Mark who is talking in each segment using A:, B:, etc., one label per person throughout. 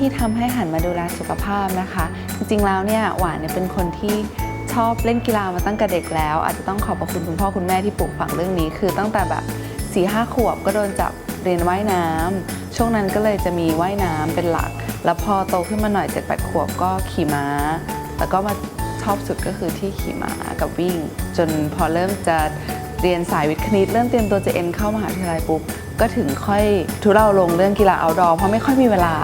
A: ที่ทำให้หันมาดูแลสุขภาพนะคะ จริงๆแล้วเนี่ยหวานเนี่ยเป็นคนที่ชอบเล่นกีฬามาตั้งแต่เด็กแล้ว อาจจะต้องขอบพระคุณคุณพ่อคุณแม่ที่ปลูกฝังเรื่องนี้ คือตั้งแต่แบบ4ี่ห้าขวบก็โดนจับเรียนว่ายน้ำช่วงนั้นก็เลยจะมีว่ายน้ำเป็นหลัก แล้วพอโตขึ้นมาหน่อย7จ็ดแปดขวบก็ขี่ม้า แล้วก็มาชอบสุดก็คือที่ขี่ม้ากับวิ่ง จนพอเริ่มจะเรียนสายวิทย์คณิตเริ่มเตรียมตัวจะเอ็นเข้ามหาวิทยาลัยปุ๊บ ก็ถึงค่อยทุเราลงเรื่องกีฬาเอาดอเพราะไม่ค่อยมีเวลา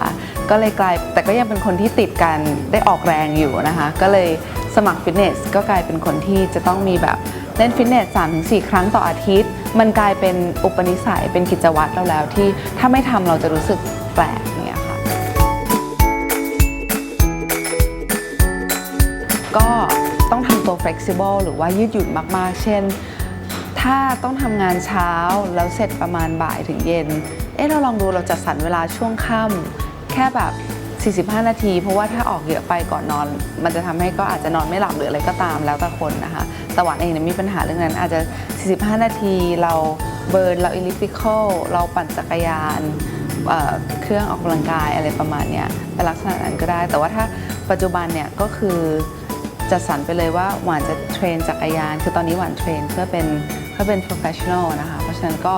A: ก็เลยกลายแต่ก็ยังเป็นคนที่ติดการได้ออกแรงอยู่นะคะ ก็เลยสมัครฟิตเนสก็กลายเป็นคนที่จะต้องมีแบบเล่นฟิตเนส3-4 ครั้งต่ออาทิตย์ มันกลายเป็นอุปนิสัยเป็นกิจวัตรเราแล้วที่ถ้าไม่ทำเราจะรู้สึกแปลกเนี่ยค่ะ ก็ต้องทำตัว flexible หรือว่ายืดหยุ่นมากๆ เช่น ถ้าต้องทำงานเช้าแล้วเสร็จประมาณบ่ายถึงเย็น เอ๊ะเราลองดูเราจัดสรรเวลาช่วงค่ำแค่แบบ 45 นาที เพราะว่าถ้าออกเยอะไปก่อนนอน มันจะทำให้ก็อาจจะนอนไม่หลับหรืออะไรก็ตามแล้วแต่คนนะคะแต่หวานเองเนี่ยมีปัญหาเรื่องนั้นอาจจะ 45 นาทีเราเบิร์นเรา elliptical เราปั่นจักรยานเเครื่องออกกำลังกายอะไรประมาณเนี้ยเป็นลักษณะนั้นก็ได้ แต่ว่าถ้าปัจจุบันเนี่ยก็คือจัดสรรไปเลยว่าหวานจะเทรนจักรยาน คือตอนนี้หวานเทรนเพื่อเป็น เพื่อเป็น professional นะคะ เพราะฉะนั้นก็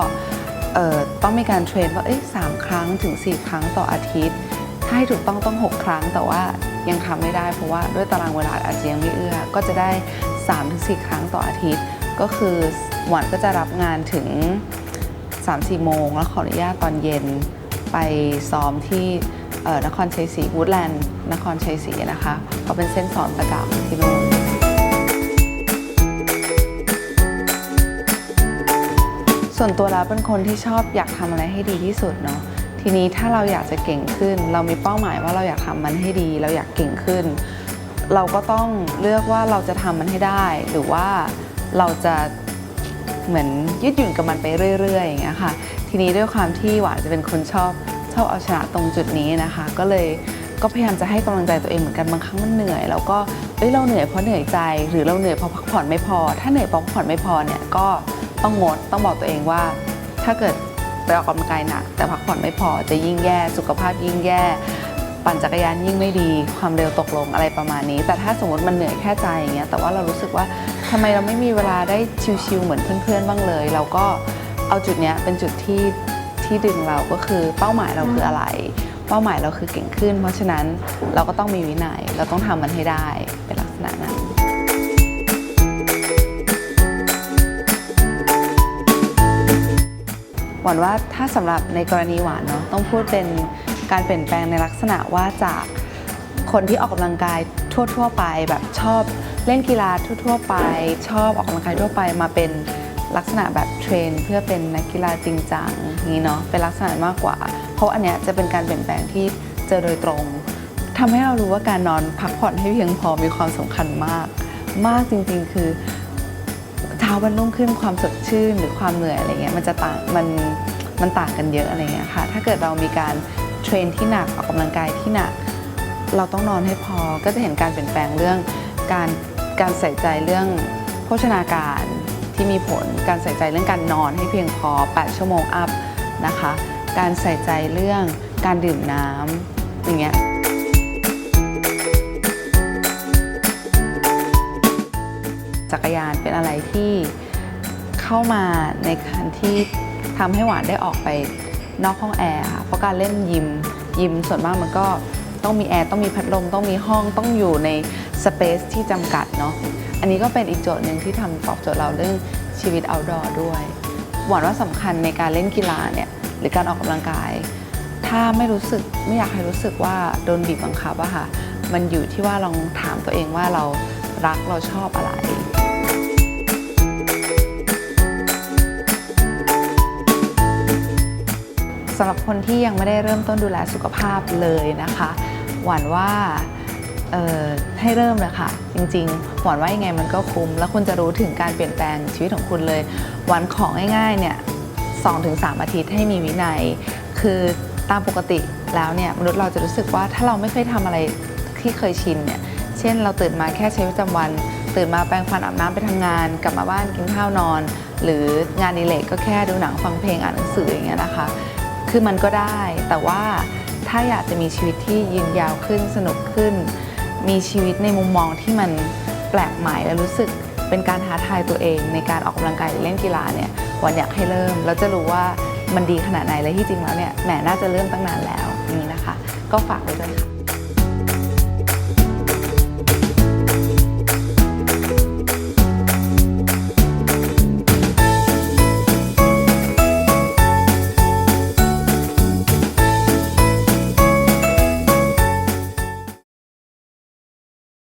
A: ต้องมีการเทรนว่าสามครั้งถึง 4 ครั้งต่ออาทิตย์ ถ้าให้ถูกต้องต้อง 6 ครั้ง แต่ว่ายังทำไม่ได้เพราะว่าด้วยตารางเวลาอาจจะยังไม่เอื้อ ก็จะได้ 3-4 ครั้งต่ออาทิตย์ ก็คือหวานก็จะรับงานถึง 3-4 โมง แล้วขออนุญาตตอนเย็นไปซ้อมที่นครชัยศรีวูดแลนด์นครชัยศรีนะคะเพราะเป็นเส้นสอนประจำที่นู่น ส่วนตัวแล้วเป็นคนที่ชอบอยากทำอะไรให้ดีที่สุดเนาะทีนี้ถ้าเราอยากจะเก่งขึ้น เรามีเป้าหมายว่าเราอยากทำมันให้ดี เราอยากเก่งขึ้น เราก็ต้องเลือกว่าเราจะทำมันให้ได้ หรือว่าเราจะเหมือนยืดหยุ่นกับมันไปเรื่อยๆอย่างเงี้ยค่ะ ทีนี้ด้วยความที่หวานจะเป็นคนชอบชอบเอาชนะตรงจุดนี้นะคะ ก็เลยก็พยายามจะให้กำลังใจตัวเองเหมือนกันบางครั้งมันเหนื่อย แล้วก็เอ้ยเราเหนื่อยเพราะเหนื่อยใจ หรือเราเหนื่อยเพราะพักผ่อนไม่พอ ถ้าเหนื่อยเพราะพักผ่อนไม่พอเนี่ยก็ ต้องงดต้องบอกตัวเองว่า ถ้าเกิดไปออกกำลังกายหนัก แต่พักผ่อนไม่พอจะยิ่งแย่ สุขภาพยิ่งแย่ ปั่นจักรยานยิ่งไม่ดี ความเร็วตกลงอะไรประมาณนี้ แต่ถ้าสมมติมันเหนื่อยแค่ใจอย่างเงี้ยแต่ว่าเรารู้สึกว่าทำไมเราไม่มีเวลาได้ชิลๆเหมือนเพื่อนๆบ้างเลย เราก็เอาจุดเนี้ยเป็นจุดที่ที่ดึงเราก็คือเป้าหมายเราคืออะไร เป้าหมายเราคือเก่งขึ้น เพราะฉะนั้นเราก็ต้องมีวินัยเราต้องทำมันให้ได้เป็นลักษณะนั้น หวานว่าถ้าสำหรับในกรณีหวานเนาะต้องพูดเป็นการเปลี่ยนแปลงในลักษณะว่าจากคนที่ออกกำลังกายทั่ว ๆ ไปแบบชอบเล่นกีฬาทั่ว ๆ ไป ชอบออกกำลังกายทั่วไปมาเป็นลักษณะแบบเทรน เพื่อเป็นนักกีฬาจริงจังนี้เนาะเป็นลักษณะมากกว่า เพราะอันเนี้ยจะเป็นการเปลี่ยนแปลงที่เจอโดยตรงทำให้เรารู้ว่าการนอนพักผ่อนให้เพียงพอมีความสำคัญมาก มากจริงๆ คือ เช้าวันรุ่งขึ้นความสดชื่นหรือความเหนื่อยอะไรเงี้ยมันจะต่างมันมันต่างกันเยอะอะไรเงี้ยค่ะ ถ้าเกิดเรามีการเทรนที่หนักออกกำลังกายที่หนัก เราต้องนอนให้พอก็จะเห็นการเปลี่ยนแปลงเรื่องการการใส่ใจเรื่องโภชนาการที่มีผลการใส่ใจเรื่องการนอนให้เพียงพอ 8 ชั่วโมงอัพนะคะ การใส่ใจเรื่องการดื่มน้ำอย่างเงี้ย กรยานเป็นอะไรที่เข้ามาในการที่ทำให้หวานได้ออกไปนอกห้องแอร์ค่ะเพราะการเล่นยิมยิมส่วนมากมันก็ต้องมีแอร์ต้องมีพัดลมต้องมีห้องต้องอยู่ในสเปซที่จำกัดเนาะอันนี้ก็เป็นอีกโจทย์หนึ่งที่ทำตอบโจทย์เราเรื่องชีวิต outdoor ด้วย หวานว่าสำคัญในการเล่นกีฬาเนี่ยหรือการออกกำลังกาย ถ้าไม่รู้สึกไม่อยากให้รู้สึกว่าโดนบีบบังคับอะค่ะมันอยู่ที่ว่าลองถามตัวเองว่าเรารักเราชอบอะไร สำหรับคนที่ยังไม่ได้เริ่มต้นดูแลสุขภาพเลยนะคะ หวานว่าให้เริ่มเลยค่ะ จริงๆ หวานว่ายังไงมันก็คุ้ม แล้วคุณจะรู้ถึงการเปลี่ยนแปลงชีวิตของคุณเลย หวานของง่ายๆเนี่ย2-3อาทิตย์ให้มีวินัย คือตามปกติแล้วเนี่ยมนุษย์เราจะรู้สึกว่าถ้าเราไม่เคยทำอะไรที่เคยชินเนี่ย เช่นเราตื่นมาแค่ใช้ชีวิตประจำวัน ตื่นมาแปรงฟันอาบน้ำไปทำงาน กลับมาบ้านกินข้าวนอน หรืองานอดิเลกก็แค่ดูหนังฟังเพลงอ่านหนังสืออย่างเงี้ยนะคะ คือมันก็ได้ แต่ว่าถ้าอยากจะมีชีวิตที่ยืนยาวขึ้นสนุกขึ้น มีชีวิตในมุมมองที่มันแปลกใหม่และรู้สึกเป็นการท้าทายตัวเอง ในการออกกำลังกายหรือเล่นกีฬาเนี่ยวันอยากให้เริ่มแล้วจะรู้ว่ามันดีขนาดไหนและที่จริงแล้วเนี่ยแหมน่าจะเริ่มตั้งนานแล้วนี่นะคะ ก็ฝากไว้ด้วยค่ะ